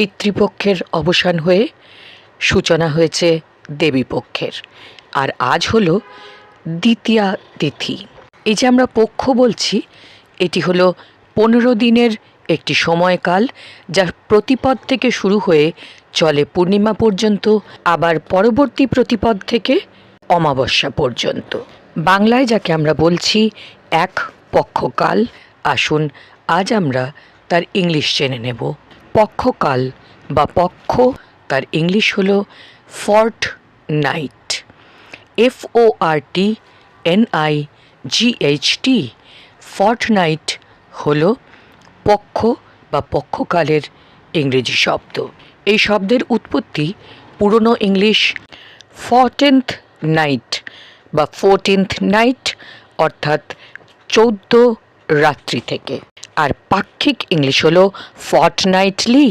পিতৃপক্ষের অবসান হয়ে সূচনা হয়েছে দেবীপক্ষের। আর আজ হল দ্বিতীয়া তিথি। এই যে আমরা পক্ষ বলছি, এটি হলো পনেরো দিনের একটি সময়কাল যা প্রতিপদ থেকে শুরু হয়ে চলে পূর্ণিমা পর্যন্ত, আবার পরবর্তী প্রতিপদ থেকে অমাবস্যা পর্যন্ত। বাংলায় যাকে আমরা বলছি এক পক্ষকাল, আসুন আজ আমরা তার ইংলিশ জেনে নেব। পক্ষকাল বা পক্ষ, তার ইংলিশ হলো fortnight. F O R T N I G H T fortnight হল পক্ষ বা পক্ষকালের ইংরেজি শব্দ। এই শব্দের উৎপত্তি পুরনো ইংলিশ ফর্টেন্থ নাইট বা ফোরটিন্থ নাইট, অর্থাৎ চৌদ্দ রাত্রি থেকে। আর পাক্ষিক ইংলিশ হলো ফর্টনাইটলি।